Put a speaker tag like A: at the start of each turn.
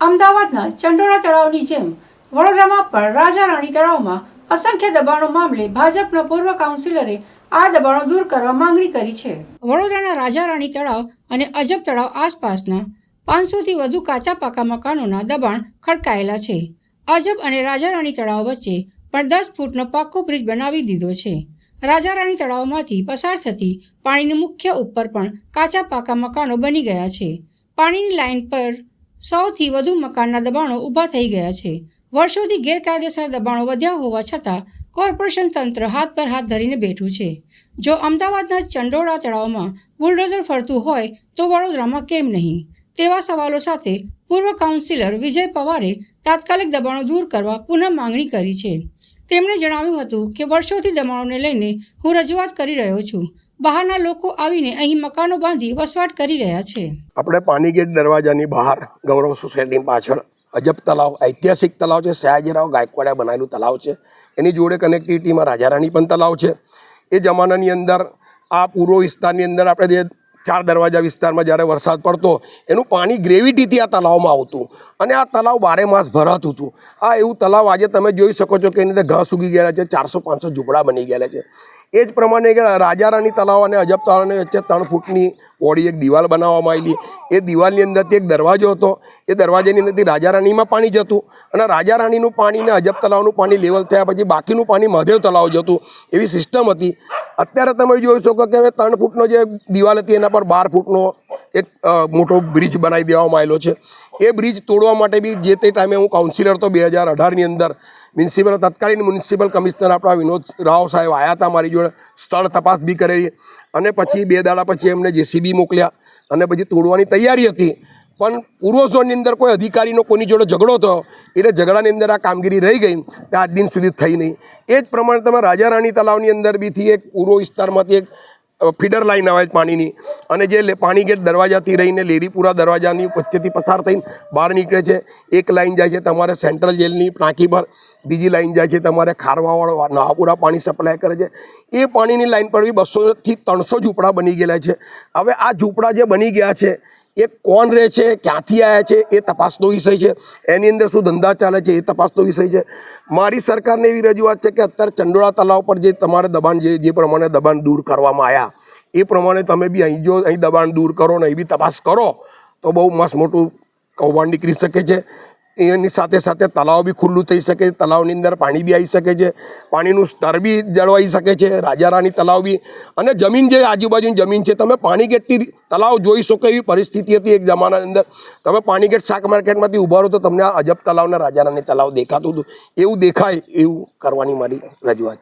A: અમદાવાદના ચંડોળા તળાવની જેમ, વડોદરામાં પણ રાજા રાણી તળાવમાં અસંખ્ય દબાણો મામલે ભાજપના પૂર્વ કાઉન્સિલરે આ દબાણો દૂર કરવા માંગણી કરી છે. વડોદરાના રાજા રાણી તળાવ અને અજબ તળાવ આસપાસના પાંચસોથી વધુ કાચા પાકા મકાનોના દબાણ ખડકાયેલા છે. અજબ અને રાજા રાણી તળાવ વચ્ચે પણ દસ ફૂટનો પાક્કો બ્રિજ બનાવી દીધો છે. રાજા રાણી તળાવમાંથી પસાર થતી પાણીની મુખ્ય ઉપર પણ કાચા પાકા મકાનો બની ગયા છે. પાણીની લાઇન પર સૌથી વધુ મકાનના દબાણો ઊભા થઈ ગયા છે. વર્ષોથી ગેરકાયદેસર દબાણો વધ્યા હોવા છતાં, કોર્પોરેશન તંત્ર હાથ પર હાથ ધરીને બેઠું છે. જો અમદાવાદના ચંડોળા તળાવમાં બુલડોઝર ફરતું હોય, તો વડોદરામાં કેમ નહીં? તેવા સવાલો સાથે પૂર્વ કાઉન્સિલર વિજય પવારે તાત્કાલિક દબાણો દૂર કરવા પુનઃ માંગણી કરી છે. તેમણે જણાવ્યું હતું કે વર્ષોથી દબાણોને લઈને હું રજૂઆત કરી રહ્યો છું. બહારના લોકો આવીને અહીં મકાનો બાંધી વસવાટ કરી રહ્યા છે.
B: આપણે પાણીગેટ દરવાજાની બહાર ગૌરવ સોસાયટી પાછળ અજબ તલાવ ઐતિહાસિક તલાવ છે. સયાજીરાવ ગાયકવાડે બનાવેલું તલાવ છે. એની જોડે કનેક્ટિવિટીમાં રાજારાણી પણ તલાવ છે. એ જમાનાની અંદર, આ પૂર્વ વિસ્તારની અંદર આપણે જે ચાર દરવાજા વિસ્તારમાં જ્યારે વરસાદ પડતો, એનું પાણી ગ્રેવિટીથી આ તલાવમાં આવતું અને આ તલાવ બારે માસ ભરાતું હતું. આ એવું તલાવ આજે તમે જોઈ શકો છો કે એની અંદર ઘાસ ઉગી ગયેલા છે, ચારસો પાંચસો ઝૂંપડા બની ગયેલા છે. એ જ પ્રમાણે રાજા રાણી તલાવ અને અજબ તલાવની વચ્ચે ત્રણ ફૂટની ઓળી, એક દિવાલ બનાવવામાં આવેલી. એ દિવાલની અંદરથી એક દરવાજો હતો. એ દરવાજાની અંદરથી રાજારાણીમાં પાણી જતું અને રાજારાણીનું પાણી અને અજબ તલાવનું પાણી લેવલ થયા પછી બાકીનું પાણી મહાદેવ તલાવ જતું. એવી સિસ્ટમ હતી. અત્યારે તમે જોઈ શકો કે હવે ત્રણ ફૂટનો જે દિવાલ હતી એના પર બાર ફૂટનો એક મોટો બ્રિજ બનાવી દેવામાં આવેલો છે. એ બ્રિજ તોડવા માટે બી જે તે ટાઈમે હું કાઉન્સિલર તો બે હજાર અઢારની અંદર મ્યુનિસિપલ તત્કાલીન મ્યુનિસિપલ કમિશનર આપણા વિનોદ રાવ સાહેબ આવ્યા હતા મારી જોડે, સ્થળ તપાસ બી કરેલી. અને પછી બે દાડા પછી એમને જેસીબી મોકલ્યા અને પછી તોડવાની તૈયારી હતી. પણ પૂર્વ ઝોનની અંદર કોઈ અધિકારીનો કોની જોડે ઝઘડો થયો, એટલે ઝઘડાની અંદર આ કામગીરી રહી ગઈ, તે આજ દિન સુધી થઈ નહીં. એ જ પ્રમાણે તમે રાજા રાણી તલાવની અંદર બીથી એક પૂર્વ વિસ્તારમાંથી એક ફીડર લાઈન આવે છે પાણીની. અને જે પાણી ગેટ દરવાજાથી રહીને લેરીપુરા દરવાજાની વચ્ચેથી પસાર થઈને બહાર નીકળે છે, એક લાઈન જાય છે તમારે સેન્ટ્રલ જેલની ટાંકી પર, બીજી લાઈન જાય છે તમારે ખારવાવાળો નહાપુરા પાણી સપ્લાય કરે છે. એ પાણીની લાઈન પર બી બસોથી ત્રણસો ઝૂંપડા બની ગયેલા છે. હવે આ ઝૂંપડા જે બની ગયા છે એ કોણ રહે છે, ક્યાંથી આવ્યા છે, એ તપાસનો વિષય છે. એની અંદર શું ધંધા ચાલે છે, એ તપાસનો વિષય છે. મારી સરકારને એવી રજૂઆત છે કે અત્યારે ચંડોળા તલાવ પર જે તમારે દબાણ જે જે પ્રમાણે દબાણ દૂર કરવામાં આવ્યા એ પ્રમાણે તમે બી અહીં જો અહીં દબાણ દૂર કરો ને એ બી તપાસ કરો, તો બહુ મસ્ત મોટું કૌભાંડ નીકળી શકે છે. એની સાથે સાથે તલાવ બી ખુલ્લું થઈ શકે છે તલાવની અંદર પાણી બી આવી શકે છે, પાણીનું સ્તર બી જળવાઈ શકે છે રાજા રાણી તલાવ બી. અને જમીન જે આજુબાજુની જમીન છે, તમે પાણીગેટની તલાવ જોઈ શકો એવી પરિસ્થિતિ હતી એક જમાનાની અંદર. તમે પાણીગેટ શાક માર્કેટમાંથી ઊભા રહો તો તમને આ અજબ તળાવના રાજા રાણી તલાવ દેખાતું હતું. એવું દેખાય એવું કરવાની મારી રજૂઆત.